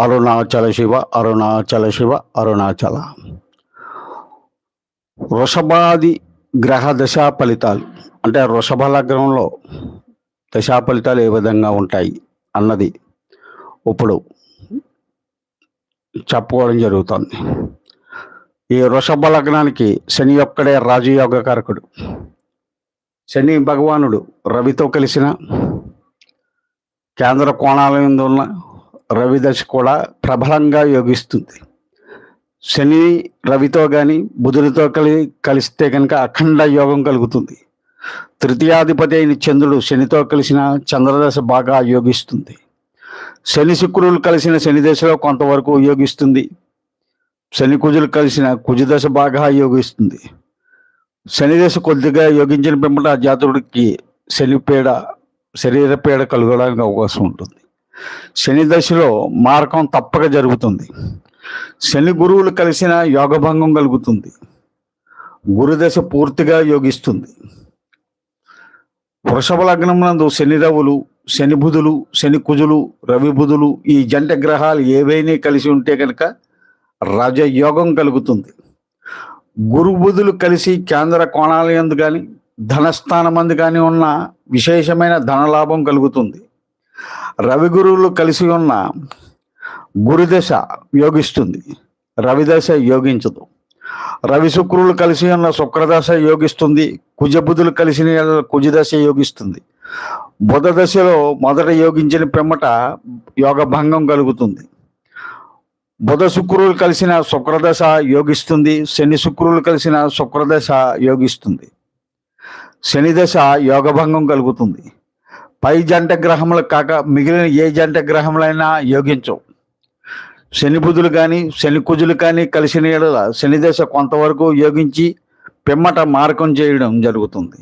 అరుణాచల శివ అరుణాచల శివ అరుణాచల. వృషభాది గ్రహ దశా ఫలితాలు. అంటే వృషభ లగ్నంలో దశా ఫలితాలు ఏ విధంగా ఉంటాయి అన్నది ఇప్పుడు చెప్పుకోవడం జరుగుతుంది. ఈ వృషభ లగ్నానికి శని ఒక్కడే రాజయోగ కారకుడు శని భగవానుడు రవితో కలిసిన కేంద్ర కోణాల మీద ఉన్న రవిదశ కూడా ప్రబలంగా యోగిస్తుంది. శని రవితో కానీ బుధుడితో కలి కలిస్తే కనుక అఖండ యోగం కలుగుతుంది. తృతీయాధిపతి అయిన చంద్రుడు శనితో కలిసిన చంద్రదశ బాగా యోగిస్తుంది. శని శుక్రులు కలిసిన శని దశలో కొంతవరకు యోగిస్తుంది. శని కుజులు కలిసిన కుజదశ బాగా యోగిస్తుంది. శని దశ కొద్దిగా యోగించిన పిమ్మట ఆ జాతకుడికి శని పీడ శరీర పీడ కలగడానికి అవకాశం ఉంటుంది. శని దశలో మార్గం తప్పక జరుగుతుంది. శని గురువులు కలిసిన యోగభంగం కలుగుతుంది. గురుదశ పూర్తిగా యోగిస్తుంది. వృషభ లగ్నమునందు నందు శని రవులు శని బుధులు శని కుజులు రవి బుధులు ఈ జంట గ్రహాలు ఏవైనా కలిసి ఉంటే కనుక రజయోగం కలుగుతుంది. గురు బుధులు కలిసి కేంద్ర కోణాలయందు కానీ ధనస్థానం అందు కానీ ఉన్న విశేషమైన ధనలాభం కలుగుతుంది. రవి గురువులు కలిసి ఉన్న గురుదశ యోగిస్తుంది. రవిదశ యోగించదు. రవి శుక్రులు కలిసి ఉన్న శుక్రదశ యోగిస్తుంది. కుజబుధులు కలిసిన కుజదశ యోగిస్తుంది. బుధ దశలో మొదట యోగించిన పిమ్మట యోగ భంగం కలుగుతుంది. బుధ శుక్రులు కలిసిన శుక్రదశ యోగిస్తుంది. శని శుక్రులు కలిసిన శుక్రదశ యోగిస్తుంది. శని దశ యోగభంగం కలుగుతుంది. పై జంట గ్రహములు కాక మిగిలిన ఏ జంట గ్రహములైనా యోగించవు శని బుధులు కానీ శని కుజులు కానీ కలిసిన ఏడల శని దశ కొంతవరకు యోగించి పిమ్మట మార్గం చేయడం జరుగుతుంది.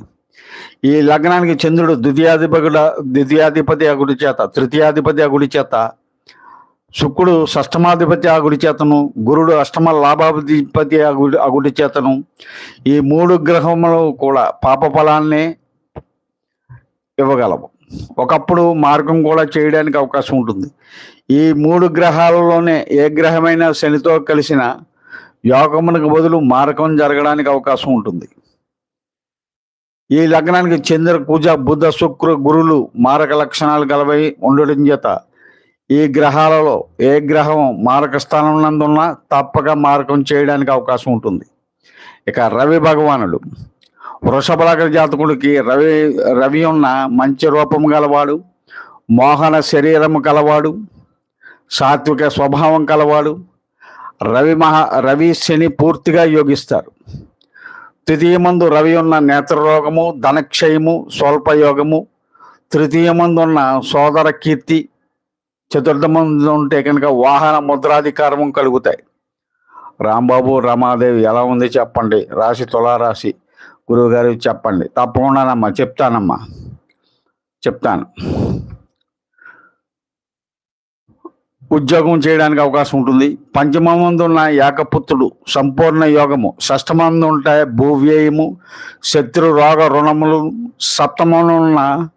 ఈ లగ్నానికి చంద్రుడు ద్వితీయాధిపతి ద్వితీయాధిపతి అగుడి చేత తృతీయాధిపతి అగుడి చేత శుక్రుడు షష్టమాధిపతి అగుడి చేతను గురుడు అష్టమ లాభాధిపతి అగుడి అగుడి చేతను ఈ మూడు గ్రహములు కూడా పాప ఫలాన్నే ఇవ్వగలవు. ఒకప్పుడు మార్గం కూడా చేయడానికి అవకాశం ఉంటుంది. ఈ మూడు గ్రహాలలోనే ఏ గ్రహమైనా శనితో కలిసిన యోగమునకు బదులు మార్గం జరగడానికి అవకాశం ఉంటుంది. ఈ లగ్నానికి చంద్ర పూజ బుధ శుక్ర గురులు మారక లక్షణాలు కలవై ఉండడం చేత ఈ గ్రహాలలో ఏ గ్రహం మారక స్థానం నందున్నా తప్పక మారకం చేయడానికి అవకాశం ఉంటుంది. ఇక రవి భగవానుడు. వృషభ లగ్న జాతకుడికి రవి రవి ఉన్న మంచి రూపం గలవాడు మోహన శరీరము కలవాడు సాత్విక స్వభావం కలవాడు రవి మహా రవి శని పూర్తిగా యోగిస్తారు. తృతీయమందు రవి ఉన్న నేత్రరోగము ధనక్షయము స్వల్పయోగము తృతీయమందు ఉన్న సోదర కీర్తి చతుర్థమందు ఉంటే కనుక వాహన ముద్రాధికారము కలుగుతాయి. రాంబాబు రమాదేవి ఎలా ఉంది చెప్పండి? రాశి తులారాశి. గురువుగారు చెప్పండి. తప్పకుండానమ్మా చెప్తానమ్మా. చెప్తాను. ఉద్యోగం చేయడానికి అవకాశం ఉంటుంది. పంచమందు ఉన్న ఏకపుత్రుడు సంపూర్ణ యోగము. షష్టమందు ఉంటాయి భూవ్యయము శత్రు రోగ రుణములు సప్తమంలో ఉన్న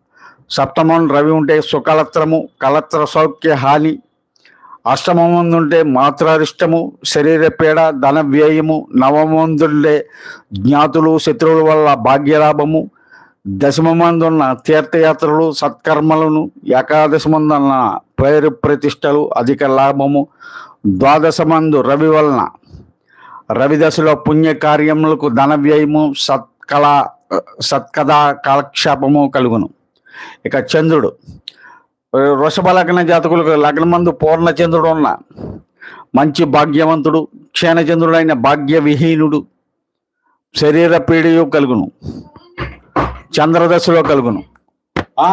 సప్తమం రవి ఉంటే సుకలత్రము కలత్ర సౌఖ్య హాని అష్టమందుంటే మాత్రారిష్టము శరీర పీడ ధన వ్యయము నవమందుండే జ్ఞాతులు శత్రువుల వల్ల భాగ్యలాభము దశమందున్న తీర్థయాత్రలు సత్కర్మలను ఏకాదశమందున్న పేరు ప్రతిష్టలు అధిక లాభము ద్వాదశమందు రవి వలన రవి దశలో పుణ్యకార్యములకు ధన వ్యయము సత్కళ సత్కథ కాలక్షేపము కలుగును. ఇక చంద్రుడు వృషభ లగ్న జాతకులకు లగ్నమందు పూర్ణ చంద్రుడు ఉన్న మంచి భాగ్యవంతుడు క్షీణచంద్రుడైన భాగ్య విహీనుడు శరీర పీడియు కలుగును చంద్రదశలో కలుగును. ఆ.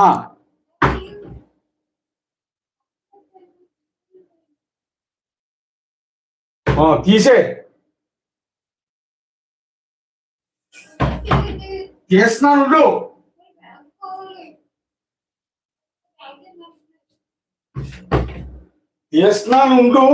తీసే. తీస్తున్నాను ಎಸ್ ನಾನು ಉಂಡು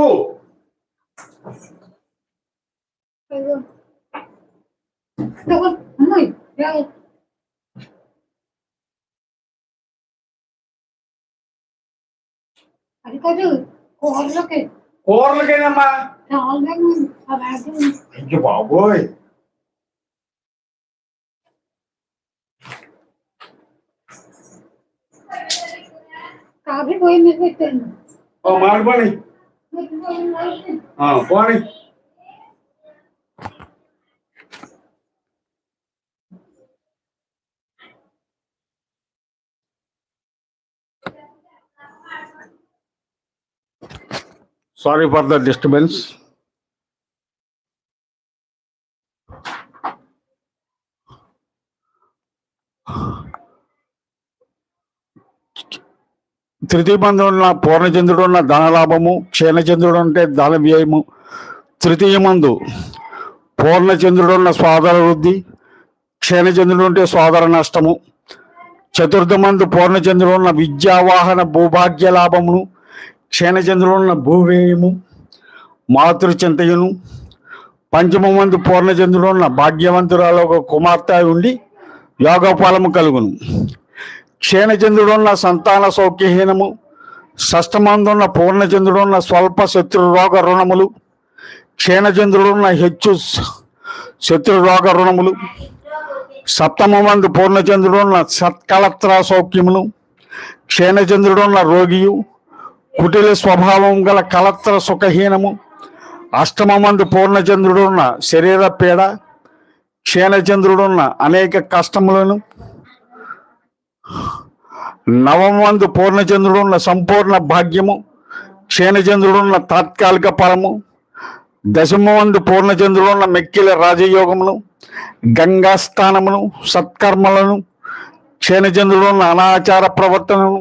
కూరలకేనమ్మా అయ్యో బాబోయ్ కాఫీ పోయింది పెట్టాను ಓ ಮಾಡ್ಬಾಣಿ ಹಾ ಬಾಣಿ Sorry for the disturbance. తృతీయమందున్న ఉన్న పూర్ణచంద్రుడు ఉన్న ధనలాభము క్షీణచంద్రుడు అంటే ధన వ్యయము. తృతీయ మందు పూర్ణచంద్రుడు సోదర వృద్ధి క్షీణచంద్రుడు ఉంటే సోదర నష్టము. చతుర్థమందు పూర్ణచంద్రుడున్న పూర్ణచంద్రుడు ఉన్న విద్యావాహన భూభాగ్య లాభమును క్షీణచంద్రుడు ఉన్న భూవ్యయము మాతృచింతయును. పంచమ మందు పూర్ణచంద్రుడు ఉన్న భాగ్యవంతురాలు ఒక కుమార్తె ఉండి యోగఫలము కలుగును. క్షీణచంద్రుడున్న సంతాన సౌఖ్యహీనము షష్టమందున్న పూర్ణచంద్రుడున్న స్వల్ప శత్రురోగ రుణములు క్షీణచంద్రుడున్న హెచ్చు శత్రురోగ శత్రు రోగ రుణములు సప్తమందు పూర్ణచంద్రుడున్న సత్కలత్ర సౌఖ్యములు క్షీణచంద్రుడున్న రోగియు కుటిల స్వభావం గల కలత్ర సుఖహీనము అష్టమందు పూర్ణచంద్రుడున్న శరీర పీడ క్షీణచంద్రుడున్న అనేక కష్టములను నవమందు పూర్ణచంద్రుడున్న సంపూర్ణ భాగ్యము క్షీణచంద్రుడున్న తాత్కాలిక ఫలము దశమందు పూర్ణచంద్రుడున్న మెక్కిల రాజయోగమును గంగాస్థానమును సత్కర్మలను క్షీణచంద్రుడున్న అనాచార ప్రవర్తనను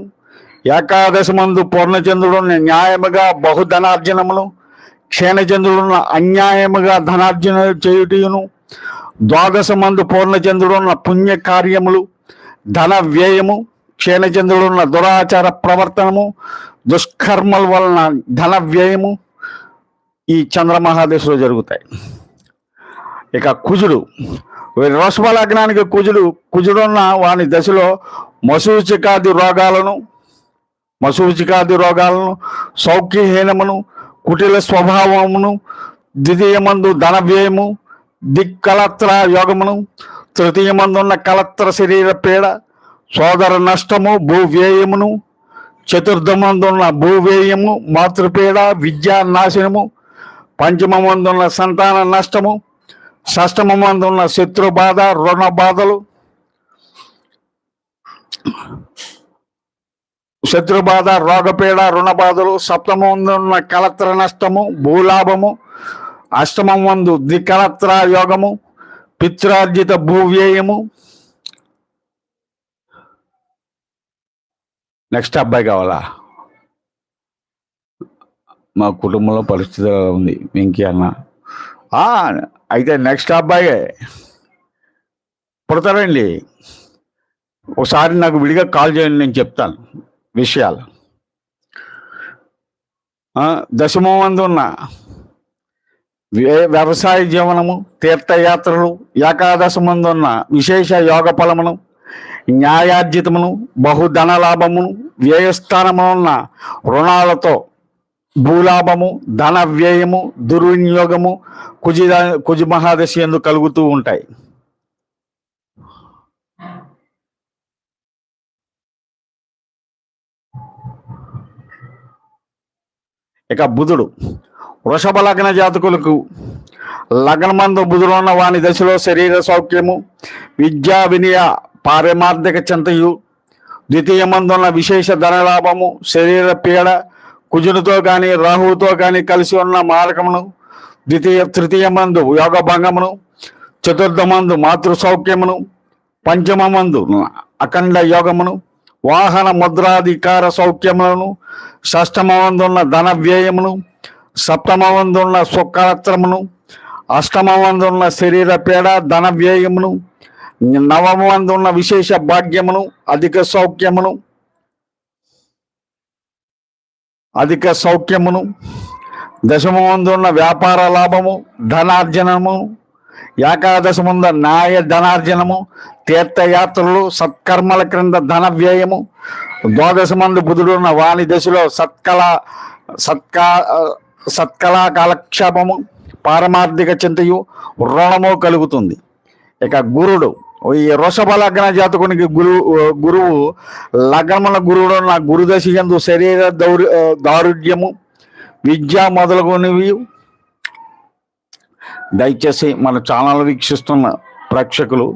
ఏకాదశమందు పూర్ణచంద్రుడున్న న్యాయముగా బహుధనార్జనమును క్షీణచంద్రుడున్న అన్యాయముగా ధనార్జన చేయుటయును ద్వాదశమందు పూర్ణచంద్రుడున్న పుణ్యకార్యములు ధన వ్యయము క్షీణచంద్రుడున్న దురాచార ప్రవర్తనము దుష్కర్మల వలన ధన వ్యయము ఈ చంద్రమహాదశలో జరుగుతాయి. ఇక కుజుడు వృషభ లగ్నానికి కుజుడు కుజుడున్న వాని దశలో మసూచికాది రోగాలను మసూచికాది రోగాలను సౌఖ్యహీనమును కుటిల స్వభావమును ద్వితీయమందు ధన వ్యయము దిక్కలత్ర యోగమును తృతీయమందున్న కలత్ర శరీర పీడ సోదర నష్టము భూ వ్యయమును చతుర్థమందున్న భూ వ్యయము మాతృపీడ విద్యా నాశనము పంచమమందున్న సంతాన నష్టము షష్టమమందున్న శత్రు బాధ రుణ బాధలు శత్రు బాధ రోగపీడ రుణ బాధలు సప్తమందున్న కలత్ర నష్టము భూలాభము అష్టమం వందు ద్వికలత్ర యోగము పిత్రార్జిత భూవ్యయము నెక్స్ట్ అబ్బాయి కావాలా? మా కుటుంబంలో పరిస్థితి అలా ఉంది వెంకీ అన్న. అయితే నెక్స్ట్ అబ్బాయే. పుడతారండి ఒకసారి నాకు విడిగా కాల్ చేయండి నేను చెప్తాను విషయాలు. దశమందు ఉన్న వ్యవసాయ జీవనము తీర్థయాత్రలు ఏకాదశ మందున్న విశేష యోగ ఫలమును న్యాయార్జితమును బహుధన లాభమును వ్యయస్థానమున్న రుణాలతో భూలాభము ధన వ్యయము దుర్వినియోగము కుజి కుజి మహాదశి ఎందు కలుగుతూ ఉంటాయి. ఇక బుధుడు వృషభ లగ్న జాతకులకు లగ్నమందు బుధుడు ఉన్న వాని దశలో శరీర సౌఖ్యము విద్యా వినయ పారమార్థిక చింతయు ద్వితీయమందున్న విశేష ధనలాభము శరీర పీడ కుజునితో కానీ రాహువుతో కానీ కలిసి ఉన్న మారకమును ద్వితీయ తృతీయమందు యోగ భంగమును చతుర్థమందు మాతృ సౌఖ్యమును పంచమమందు అఖండ యోగమును వాహన ముద్రాధికార సౌఖ్యములను షష్టమవందున్న ధన వ్యయమును సప్తమవందున్న సుఖరత్రమును అష్టమవందున్న శరీర పీడ ధన వ్యయమును నవమందున్న విశేష భాగ్యమును అధిక సౌఖ్యమును అధిక సౌఖ్యమును దశమవందున్న వ్యాపార లాభము ధనార్జనము ఏకాదశముంద న్యాయ ధనార్జనము తీర్థయాత్రలు సత్కర్మల క్రింద ధన వ్యయము ద్వాదశమందు బుధుడున్న వాణి దశలో సత్కళ సత్కా సత్కళా కాలక్షేపము పారమార్థిక చింతయు రుణము కలుగుతుంది. ఇక గురుడు ఈ వృషభ లగ్న జాతకునికి గురు గురువు లగ్నముల గురువుడు నా గురుదశ యందు శరీర దౌర్ దారుఢ్యము విద్య మొదలగునవి. దయచేసి మన ఛానల్ వీక్షిస్తున్న ప్రేక్షకులు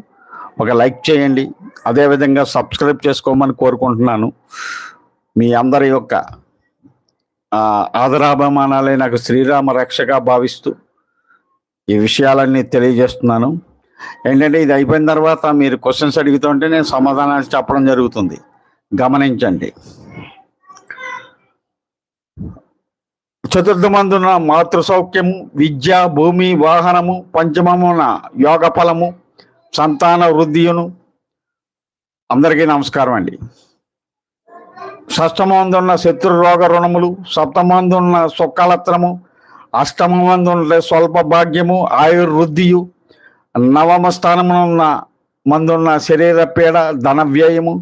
ఒక లైక్ చేయండి. అదేవిధంగా సబ్స్క్రైబ్ చేసుకోమని కోరుకుంటున్నాను. మీ అందరి యొక్క ఆదరాభిమానాలే నాకు శ్రీరామ రక్షగా భావిస్తూ ఈ విషయాలన్నీ తెలియజేస్తున్నాను. ఏంటంటే ఇది అయిపోయిన తర్వాత మీరు క్వశ్చన్స్ అడుగుతుంటే నేను సమాధానాలు చెప్పడం జరుగుతుంది. గమనించండి. చతుర్థమందున మాతృ సౌఖ్యము విద్య భూమి వాహనము పంచమమున యోగ ఫలము సంతాన వృద్ధియును. అందరికీ నమస్కారం అండి. షష్టమందున్న శత్రు రోగ రుణములు సప్తమందున్న సుక్కలత్రము అష్టమందున్న స్వల్ప భాగ్యము ఆయుర్వృద్ధియు నవమ స్థానమునున్న మందున్న శరీర పీడ ధన వ్యయము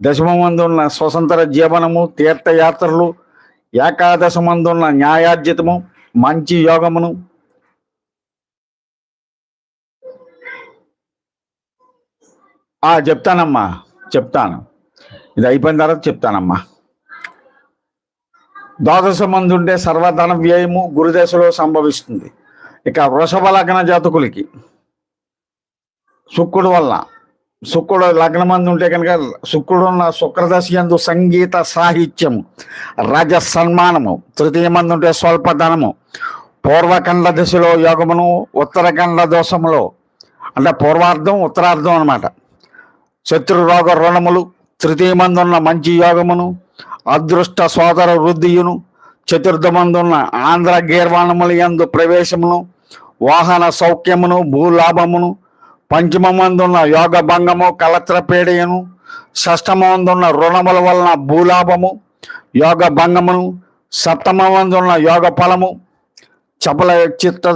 దశమమందున్న స్వతంత్ర జీవనము తీర్థయాత్రలు ఏకాదశ మందున్న న్యాయార్జితము మంచి యోగమును. ఆ చెప్తానమ్మా చెప్తాను. ఇది అయిపోయిన తర్వాత చెప్తానమ్మా. ద్వాదశ మంది ఉంటే సర్వధన వ్యయము గురుదశలో సంభవిస్తుంది. ఇక వృషభ లగ్న జాతకులకి శుక్రుడు వల్ల. శుక్రుడు లగ్న మంది ఉంటే కనుక శుక్రుడు ఉన్న శుక్రదశ యందు సంగీత సాహిత్యము రజ సన్మానము తృతీయ మంది ఉంటే స్వల్పధనము పూర్వఖండ దశలో యోగమును ఉత్తరఖండ దోషములో అంటే పూర్వార్థం ఉత్తరార్థం అన్నమాట. శత్రు రోగ రుణములు తృతీయ మందు ఉన్న మంచి యోగమును అదృష్ట సోదర వృద్ధియును చతుర్థమందున్న ఆంధ్ర గీర్వాణముల యందు ప్రవేశమును వాహన సౌఖ్యమును భూలాభమును పంచమందున్న యోగ భంగము కలత్రపేడయను షష్టమందున్న రుణముల వలన భూలాభము యోగ భంగమును సప్తమందున్న యోగ ఫలము చపల చిత్త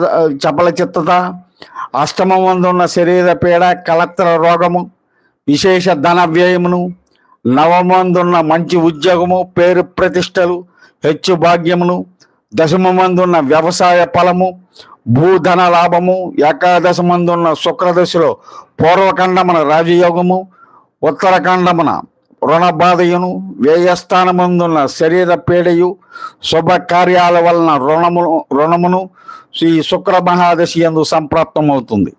చపల చిత్తత అష్టమందున్న శరీర పీడ కలత్ర రోగము విశేష ధన వ్యయమును నవమందున్న మంచి ఉద్యోగము పేరు ప్రతిష్టలు హెచ్చు భాగ్యమును దశమమందున్న వ్యవసాయ ఫలము భూధన లాభము ఏకాదశ మందున్న శుక్రదశలో పూర్వఖండమున రాజయోగము ఉత్తరఖండమున రుణబాధయును వ్యయస్థానమందున్న శరీర పీడయు శుభకార్యాల వలన రుణము రుణమును శ్రీ శుక్ర మహాదశి ఎందు సంప్రాప్తమవుతుంది.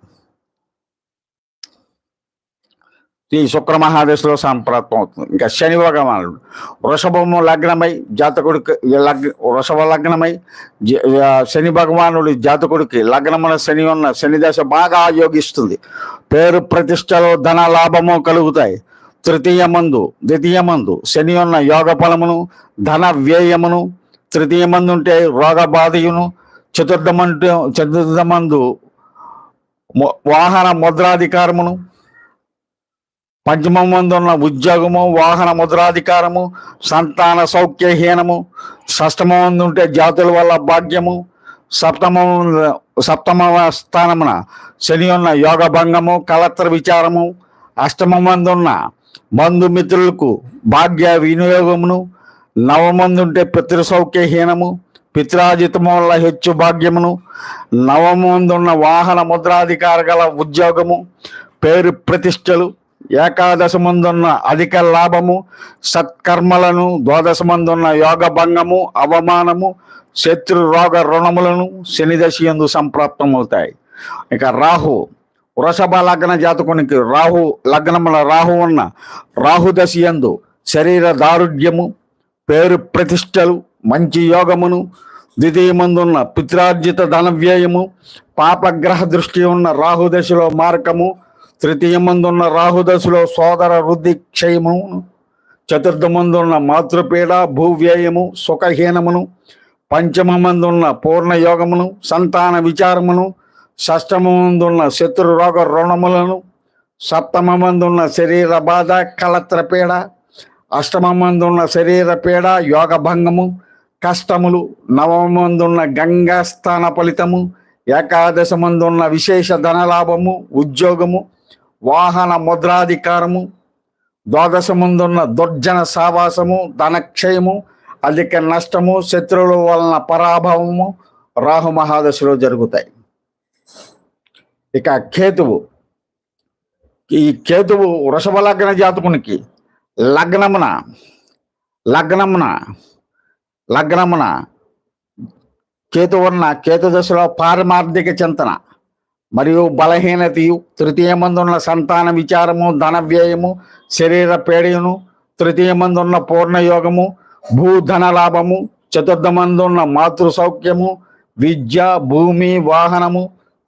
ఈ శుక్ర మహాదశలో సంప్రాప్తం అవుతుంది. ఇంకా శని భగవానుడు. వృషభము లగ్నమై జాతకుడికి లగ్న వృషభ లగ్నమై జ- శని భగవానుడు జాతకుడికి లగ్నమున శని ఉన్న శని దశ బాగా యోగిస్తుంది. పేరు ప్రతిష్టలో ధన లాభము కలుగుతాయి. తృతీయ మందు ద్వితీయ మందు శని ఉన్న యోగ ఫలమును ధన వ్యయమును తృతీయ మందు ఉంటే రోగ బాధయును చతుర్థమంటు చతుర్థమందు వాహన ముద్రాధికారమును పంచమందున్న ఉద్యోగము వాహన ముద్రాధికారము సంతాన సౌఖ్యహీనము షష్టమందు ఉంటే జాతుల వల్ల భాగ్యము సప్తమ సప్తమ స్థానమున శని ఉన్న యోగ భంగము కలత్ర విచారము అష్టమందున్న బంధుమిత్రులకు భాగ్య వినియోగమును నవమందుంటే పితృ సౌఖ్యహీనము పిత్రాజితము వల్ల హెచ్చు భాగ్యమును నవమందున్న వాహన ముద్రాధికార గల ఉద్యోగము పేరు ప్రతిష్టలు ఏకాదశ ముందున్న అధిక లాభము సత్కర్మలను ద్వాదశ మందున్న యోగ భంగము అవమానము శత్రు రోగ రుణములను శనిదశి ఎందు సంప్రాప్తమవుతాయి. ఇక రాహు వృషభ లగ్న జాతకునికి రాహు లగ్నముల రాహు ఉన్న రాహుదశి ఎందు యందు శరీర దారుఢ్యము పేరు ప్రతిష్టలు మంచి యోగమును ద్వితీయమందున్న పిత్రార్జిత ధన వ్యయము పాపగ్రహ దృష్టి ఉన్న రాహు దశలో మార్గము తృతీయమందున్న మందున్న రాహుదశలో సోదర వృద్ధి క్షయము చతుర్థమందున్న మాతృపీడ భూవ్యయము సుఖహీనమును పంచమమందున్న మందున్న పూర్ణయోగమును సంతాన విచారమును షష్టమందున్న శత్రు రోగ రుణములను సప్తమమందున్న శరీర బాధ కలత్రపీడ అష్టమ అష్టమమందున్న శరీర పీడ యోగ భంగము కష్టములు నవమందున్న గంగా స్థాన ఫలితము ఏకాదశమందున్న విశేష ధనలాభము ఉద్యోగము వాహన ముద్రాధికారము ద్వాదశ ముందున్న దుర్జన సావాసము ధనక్షయము అధిక నష్టము శత్రువుల వలన పరాభవము రాహు మహాదశలో జరుగుతాయి. ఇక కేతువు. ఈ కేతువు వృషభ లగ్న జాతకునికి లగ్నమున లగ్నమున లగ్నమున కేతు ఉన్న కేతు దశలో పారమార్థిక చింతన. మరియు బలహీనతయు తృతీయ మందున్న సంతాన విచారము ధన వ్యయము శరీర పేడను తృతీయ మందున్న పూర్ణయోగము భూధన లాభము చతుర్థ మందున్న మాతృ సౌఖ్యము విద్య భూమి వాహనము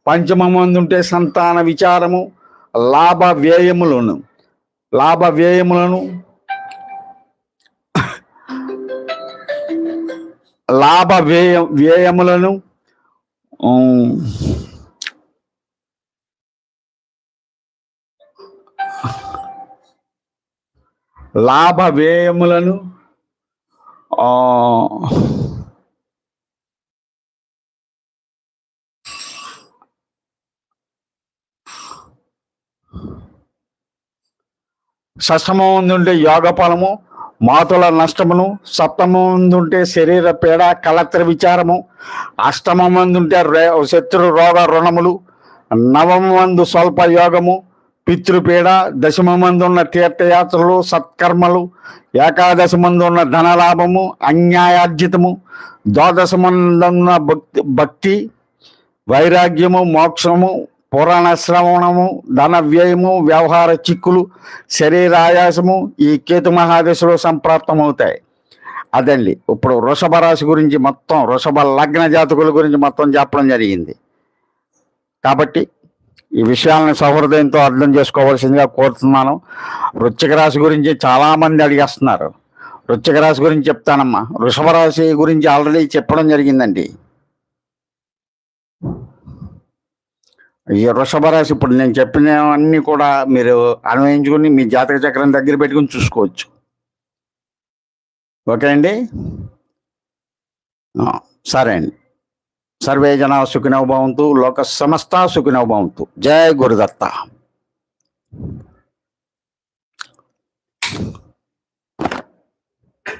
పంచమ మందుంటే సంతాన విచారము లాభ వ్యయములను లాభ వ్యయములను లాభ వ్యయ వ్యయములను లాభ వ్యయములను సష్టమందుంటే షష్టమందుంటే యోగ ఫలము మాతుల నష్టమును సప్తమందుంటే శరీర పీడ కలత్ర విచారము అష్టమందుంటే రే శత్రు రోగ రుణములు నవమందు స్వల్ప యోగము పితృపీడ దశమందున్న తీర్థయాత్రలు సత్కర్మలు ఏకాదశి మందున్న ధనలాభము అన్యాయార్జితము ద్వాదశ మందున్న భక్తి భక్తి వైరాగ్యము మోక్షము పురాణ శ్రవణము ధన వ్యయము వ్యవహార చిక్కులు శరీర ఆయాసము ఈ కేతు మహాదశలో సంప్రాప్తమవుతాయి. అదండి. ఇప్పుడు వృషభ రాశి గురించి మొత్తం వృషభ లగ్న జాతకుల గురించి మొత్తం చెప్పడం జరిగింది. కాబట్టి ఈ విషయాలను సహృదయంతో అర్థం చేసుకోవాల్సిందిగా కోరుతున్నాను. వృశ్చిక రాశి గురించి చాలామంది అడిగేస్తున్నారు. వృశ్చిక రాశి గురించి చెప్తానమ్మా. వృషభ రాశి గురించి ఆల్రెడీ చెప్పడం జరిగిందండి. ఈ వృషభ రాశి ఇప్పుడు నేను చెప్పినవన్నీ కూడా మీరు అన్వయించుకుని మీ జాతక చక్రం దగ్గర పెట్టుకుని చూసుకోవచ్చు. ఓకే అండి? సరే అండి. సర్వే జన సుఖినో భవంతు లోక సమస్త సుఖినో భవంతు. జయ గురుదత్త.